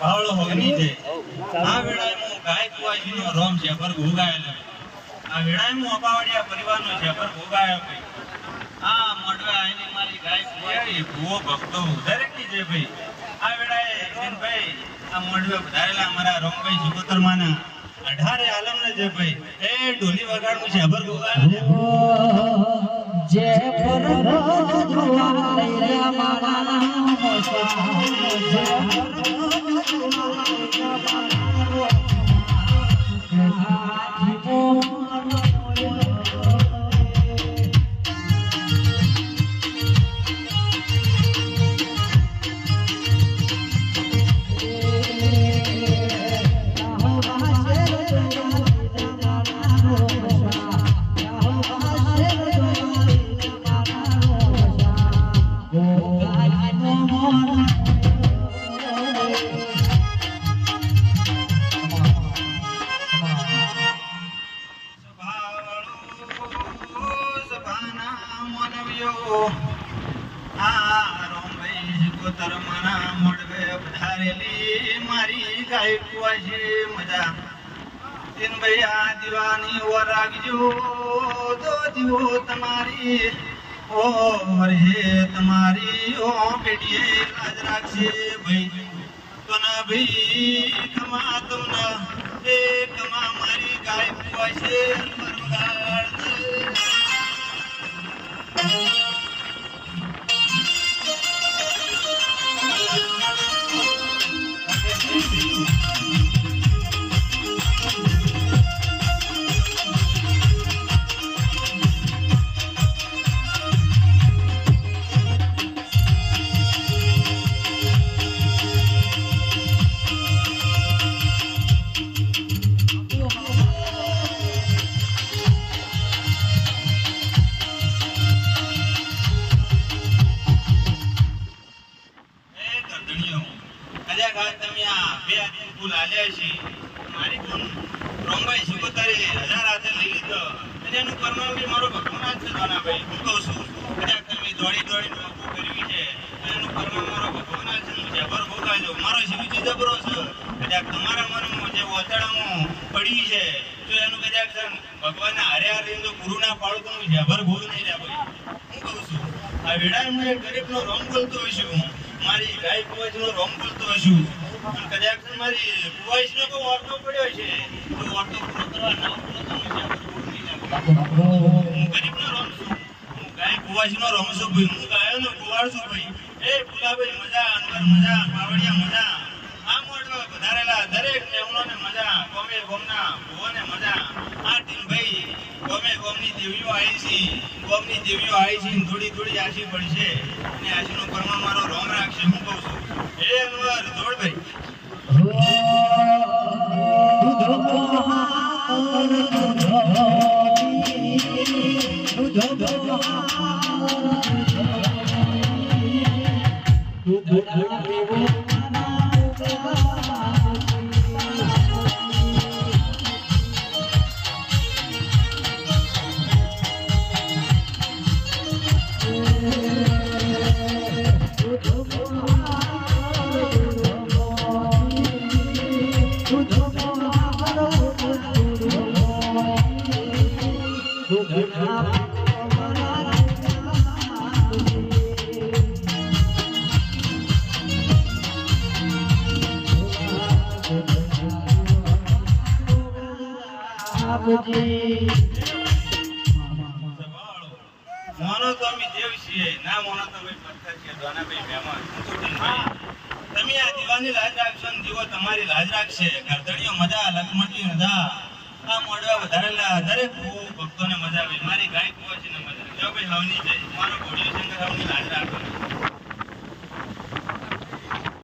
ભાઈ હોગની છે આ વેળાએ હું રોમ છે પર ભોગાયેલો આ વેળાએ હું. અપાવડિયા પરિવારનો છે પર ભોગાયો ભાઈ આ મોઢવે આવીને મારી ભક્તો દરેકની છે ભાઈ. આ વેળાએ ભાઈ આ મોઢવે વધારેલા અમારા રોમભાઈ સુગોતરમાના અઢારે આલમને છે ભાઈ. એ ઢોલી વગાડવું છે અભર ભોગાયો છે જે પર માનવીઓ આ સિકોતર મારા મોઢવે પધારેલી મારી ગાય કુવાશી. મજા. તીનભાઈ આ દીવાની તો દીવો તમારી. ઓ હે તમારી. ઓ પેટીએ લાજ ભાઈ. તના ભાઈ કમા તમને. એ કમા મારી ગાય કુવાશે. પરગાડ એ છે. ભગવાન છે છું છે. છે. છે. પડી છે, તો એનું કદાચ છે ભગવાનના હારે હારે જો પૂરું ના પાડું હું જબર ભોગ નહીં હું કહું છું, આ ગરીબ ગરીબનો રોમ બોલતો હશું હું. મારી ગાય કુવાજનો રોંગ બોલતો હશું. પણ કદાચ મારી મારી કુવાજનો કોઈ ઓરતો પડ્યો છે તો ઓરતો પૂરો કરવા ના હું હું ગરીબનો રોમ છું. હું ગાય કુવાજનો રોમ છું ભાઈ. હું છું ભાઈ. એ ફુલાભાઈ મજા, અનવર મજા, પાવડિયા મજા. આ મોડવા વધારેલા દરેક ને મજા, ગોમે ગોમના, ભુવોને મજા. આ ટીમ ભાઈ ગમે ગોમની દેવીઓ આવી છે, ગોમની દેવીઓ આવી છે થોડી થોડી આશી પડશે અને આશીનો પરમા મારો રોમ રાખશે, હું કહું છું. હે અનવર દોડભાઈ મોનો તો અમે દેવ છીએ ના મોનો તો અમે પડતા છીએ દ્વાનાભાઈ મહેમાન તમે આ દીવાની લાજ રાખશો ને દીવો તમારી લાજ રાખશે. ગરદડીઓ મજા લખમટી મજા. આ મોડવા વધારેલા દરેક ભક્તોને મજા આવે. મારી ગાય કુવાસીને મજા આવે. જો ભાઈ હવની જાય, મારો ઘોડિયો શંકર હવની લાજ રાખો.